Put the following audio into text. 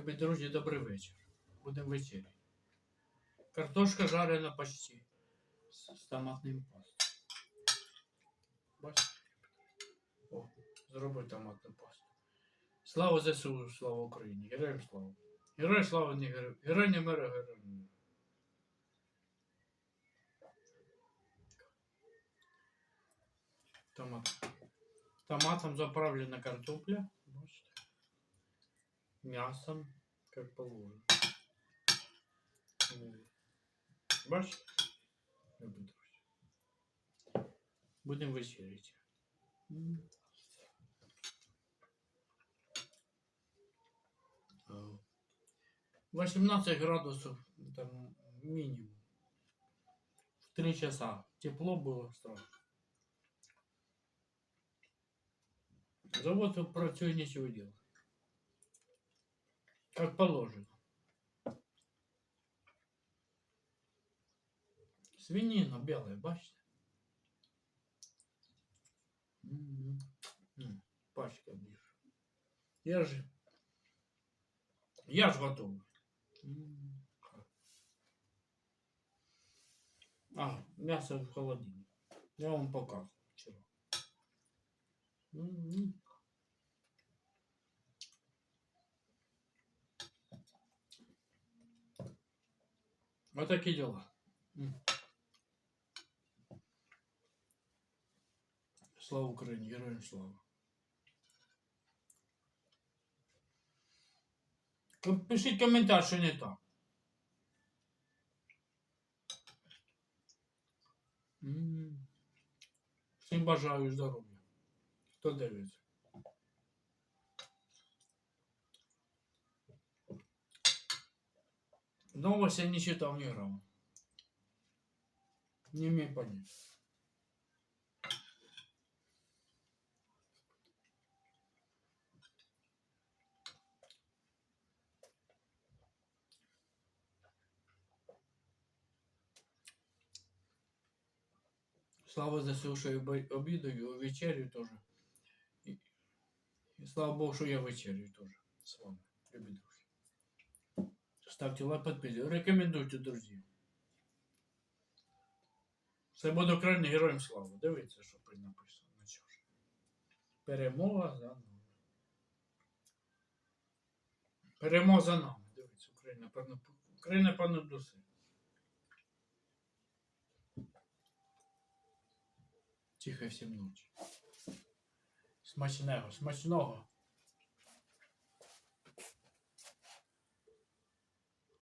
Любі друзі, добрий вечір. Будемо вечері. Картошка жарена почти. З, томатним пастою. Бачите? О, зробив томатну пасту. Слава ЗСУ, слава Україні. Героям слава. Герой слава не герой. Герой не мира, герой не мира. Томат. Томатом заправлена картопля. Мясом, как положено. Друзі. Будемо вечеряти. М. 18 градусов там минимум. В 3 часа. Тепло было страшно. Завод працює нічого делать. Как положено. Свинина белая, бачите? М, м, Пачка більше. Я же... Я ж готовий. М, А, мясо в холодильнике. Я вам показывал вчера. Вот такие дела. М. Слава Україні, героям слава. Ком- Пишіть коментар, що не так. М. Всім бажаю здоров'я. Хто дивиться? Новости не читал ни грамма. Не имею понятия. Слава ЗСУ, що я обі- обідаю, вечерю теж. І, і слава Богу, що я вечерю теж з вами, любі друзі. Ставте лайк, підписуйтесь. Рекомендуйте друзів. Це буде Україна героям слава. Дивіться, що при написано на чому. Перемога за нами. Перемога за нами. Дивіться, Україна, певно, Україна понад усе. Тихо всім ночі. Смачного, смачного.